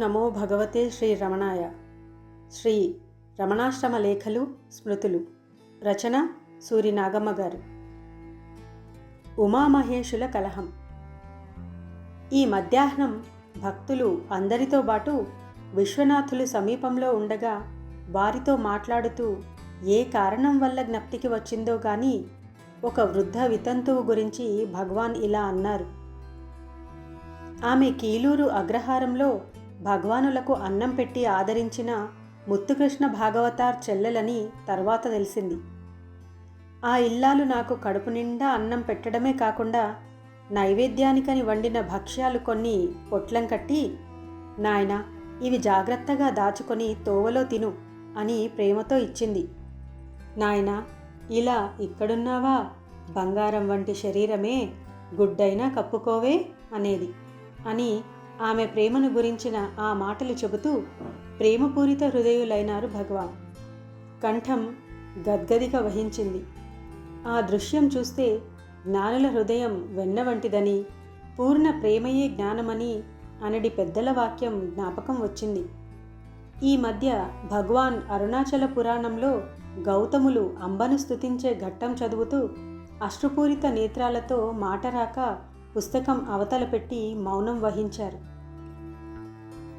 నమో భగవతే శ్రీ రమణాయ. శ్రీ రమణాశ్రమ లేఖలు స్మృతులు. రచన సూరి నాగమ్మ గారు. ఉమామహేషుల కలహం. ఈ మధ్యాహ్నం భక్తులు అందరితో పాటు విశ్వనాథులు సమీపంలో ఉండగా వారితో మాట్లాడుతూ ఏ కారణం వల్ల జ్ఞప్తికి వచ్చిందో గాని ఒక వృద్ధ వితంతువు గురించి భగవాన్ ఇలా అన్నారు. ఆమె కీలూరు అగ్రహారంలో భగవానులకు అన్నం పెట్టి ఆదరించిన ముత్తుకృష్ణ భాగవతార్ చెల్లెలని తర్వాత తెలిసింది. ఆ ఇల్లాలు నాకు కడుపు నిండా అన్నం పెట్టడమే కాకుండా నైవేద్యానికని వండిన భక్ష్యాలు కొన్ని పొట్లం కట్టి నాయన ఇవి జాగ్రత్తగా దాచుకొని తోవలో తిను అని ప్రేమతో ఇచ్చింది. నాయనా ఇలా ఇక్కడున్నావా? బంగారం వంటి శరీరమే గుడ్డైనా కప్పుకోవే అనేది అని ఆమె ప్రేమను గురించిన ఆ మాటలు చెబుతూ ప్రేమపూరిత హృదయులైనారు భగవాన్. కంఠం గద్గదిగా వహించింది. ఆ దృశ్యం చూస్తే జ్ఞానుల హృదయం వెన్న వంటిదని పూర్ణ ప్రేమయే జ్ఞానమని అనడి పెద్దల వాక్యం జ్ఞాపకం వచ్చింది. ఈ మధ్య భగవాన్ అరుణాచల పురాణంలో గౌతములు అంబను స్థుతించే ఘట్టం చదువుతూ అశ్రుపూరిత నేత్రాలతో మాట రాక పుస్తకం అవతల పెట్టి మౌనం వహించారు.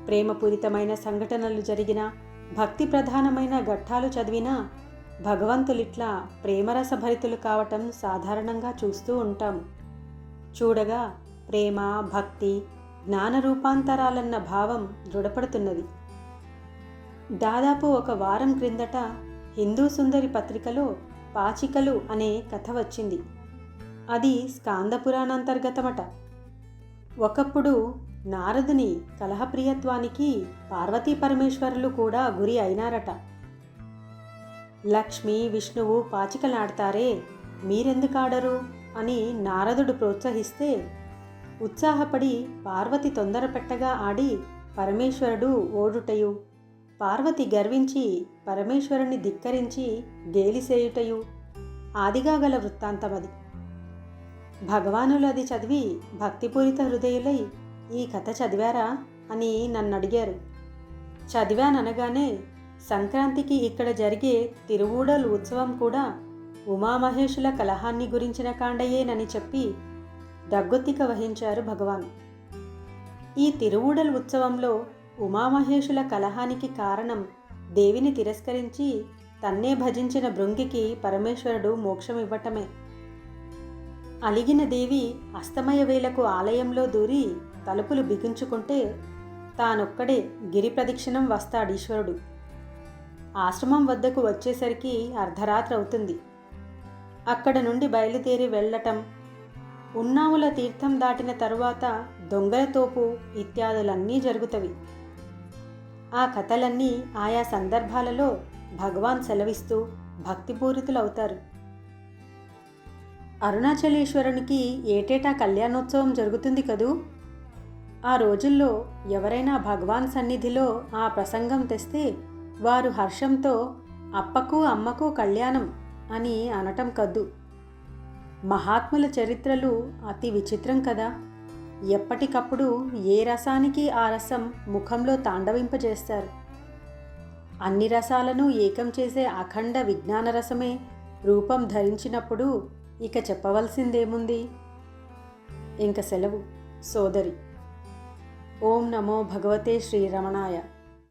ప్రేమపూరితమైన సంఘటనలు జరిగిన భక్తి ప్రధానమైన ఘట్టాలు చదివినా భగవంతులిట్లా ప్రేమరసభరితులు కావటం సాధారణంగా చూస్తూ ఉంటాం చూడగా ప్రేమ భక్తి జ్ఞాన రూపాంతరాలన్న భావం దృఢపడుతున్నది. దాదాపు ఒక వారం క్రిందట హిందూ సుందరి పత్రికలో పాచికలు అనే కథ వచ్చింది. అది స్కాందపురాణాంతర్గతమట. ఒకప్పుడు నారదుని కలహప్రియత్వానికి పార్వతీ పరమేశ్వరులు కూడా గురి అయినారట. లక్ష్మి విష్ణువు పాచికలాడతారే మీరెందుకాడరు? అని నారదుడు ప్రోత్సహిస్తే ఉత్సాహపడి పార్వతి తొందరపెట్టగా ఆడి పరమేశ్వరుడు ఓడుటయు. పార్వతి గర్వించి పరమేశ్వరుని ధిక్కరించి గేలిసేయుటయు. ఆదిగా గల వృత్తాంతమది. భగవానులు అది చదివి భక్తిపూరిత హృదయులై ఈ కథ చదివారా అని నన్ను అడిగారు చదివాననగానే సంక్రాంతికి ఇక్కడ జరిగే తిరువూడల్ ఉత్సవం కూడా ఉమామహేషుల కలహాన్ని గురించిన కాండయేనని చెప్పి దగ్గొత్తిక వహించారు భగవాన్. ఈ తిరువూడల్ ఉత్సవంలో ఉమామహేషుల కలహానికి కారణం దేవిని తిరస్కరించి తన్నే భజించిన భృంగికి పరమేశ్వరుడు మోక్షం ఇవ్వటమే. అలిగిన దేవి అస్తమయ వేళకు ఆలయంలో దూరి తలుపులు బిగించుకుంటే తానొక్కడే గిరి ప్రదక్షిణం వస్తాడీశ్వరుడు. ఆశ్రమం వద్దకు వచ్చేసరికి అర్ధరాత్రి అవుతుంది. అక్కడ నుండి బయలుదేరి వెళ్ళటం ఉన్నాముల తీర్థం దాటిన తరువాత దొంగల తోపు ఇత్యాదులన్నీ జరుగుతవి. ఆ కథలన్నీ ఆయా సందర్భాలలో భగవాన్ సెలవిస్తూ భక్తిపూరితులవుతారు. అరుణాచలేశ్వరునికి ఏటేటా కళ్యాణోత్సవం జరుగుతుంది కదూ? ఆ రోజుల్లో ఎవరైనా భగవాన్ సన్నిధిలో ఆ ప్రసంగం తెస్తే వారు హర్షంతో అప్పకు అమ్మకు కళ్యాణం అని అనటం కద్దు. మహాత్ముల చరిత్రలు అతి విచిత్రం కదా. ఎప్పటికప్పుడు ఏ రసానికి ఆ రసం ముఖంలో తాండవింపజేస్తారు? అన్ని రసాలను ఏకం చేసే అఖండ విజ్ఞాన రసమే రూపం ధరించినప్పుడు ఇక చెప్పవలసిందేముంది? ఇంక సెలవు సోదరి. ఓం నమో భగవతే శ్రీరమణాయ.